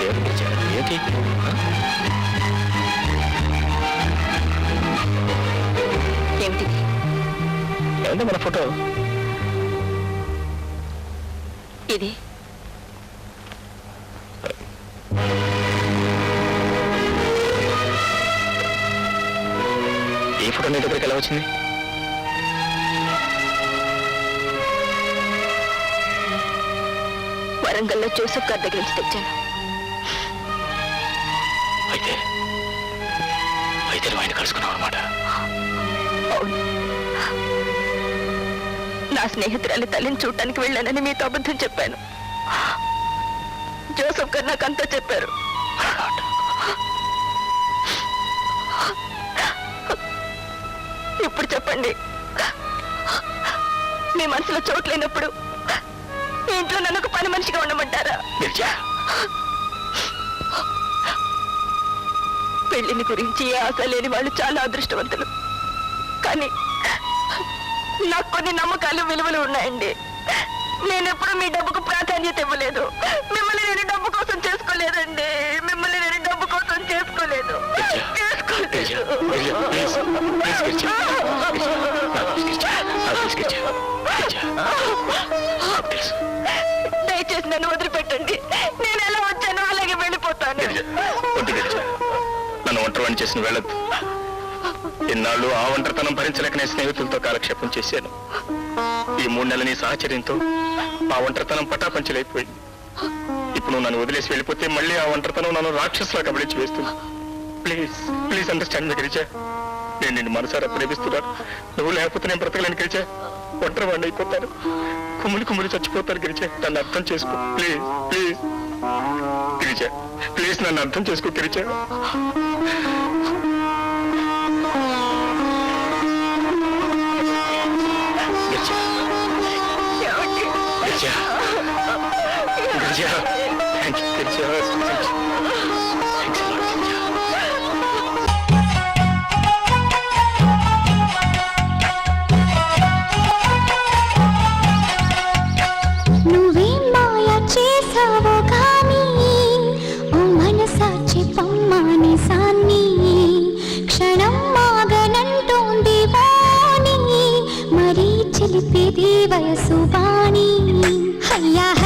పిలిచారు? ఏంటి ఆ? ఏమిటి ఏమంటే మన ఫోటో ఇది ఈ ఫోటో నీ దగ్గరికి ఎలా వచ్చింది వరంగల్లో జోసఫ్ గారి దగ్గర నుంచి తెచ్చాను అయితే అయితే నువ్వు ఆయన కలుసుకున్నావు అనమాట నా స్నేహితురాలి తల్లిని చూడటానికి వెళ్ళానని మీతో అబద్ధం చెప్పాను. జోసఫ్ గారు నాకు అంతా చెప్పారు. ఇప్పుడు చెప్పండి. మీ మనసులో చోటు లేనప్పుడు మీ ఇంట్లో నన్ను ఒక పని మనిషిగా ఉండమంటారా? పెళ్ళిని గురించి ఏ ఆశ లేని వాళ్ళు చాలా అదృష్టవంతులు కానీ నాకు కొన్ని నమ్మకాలు విలువలు ఉన్నాయండి నేను ఎప్పుడు మీ డబ్బుకు ప్రాధాన్యత ఇవ్వలేదు మిమ్మల్ని నేను డబ్బు కోసం చేసుకోలేదండి మిమ్మల్ని నేను డబ్బు కోసం చేసుకోలేదు చేసుకోలేదు నన్ను చేసిన వెళ్ళద్దు ఇన్నాళ్ళు ఆ ఒంటరితనం భరించలేక నేను స్నేహితులతో కాలక్షేపం చేశాను. ఈ మూడు నెలల నీ సాహచర్యంతో ఆ ఒంటరితనం పటాపంచలైపోయింది. ఇప్పుడు నువ్వు నన్ను వదిలేసి వెళ్ళిపోతే మళ్ళీ ఆ ఒంటరితనం నన్ను రాక్షసులా కబలించి వేస్తుంది. Please please understand me Girija. నేను నిన్ను మనసారా ప్రేమిస్తున్నాను. నువ్వు లేకపోతే నేను బ్రతకలేను గిరిజా. ఒంటరి వాడిని అయిపోతాను. కుమ్ములు కుమ్ములు చచ్చిపోతాను గిరిజ. నన్ను అర్థం చేసుకో. Please please. గిరిజ ప్లీజ్ నన్ను అర్థం చేసుకో గిరిజ. గజ గజ నువ్వేం మాయ చేసావో కానీ ఓ మనసాచి పమ్మాని సాన్ని క్షణం మాగనంటోంది వాణి మరీ చిలిపిది వయసు వాణి. 哎呀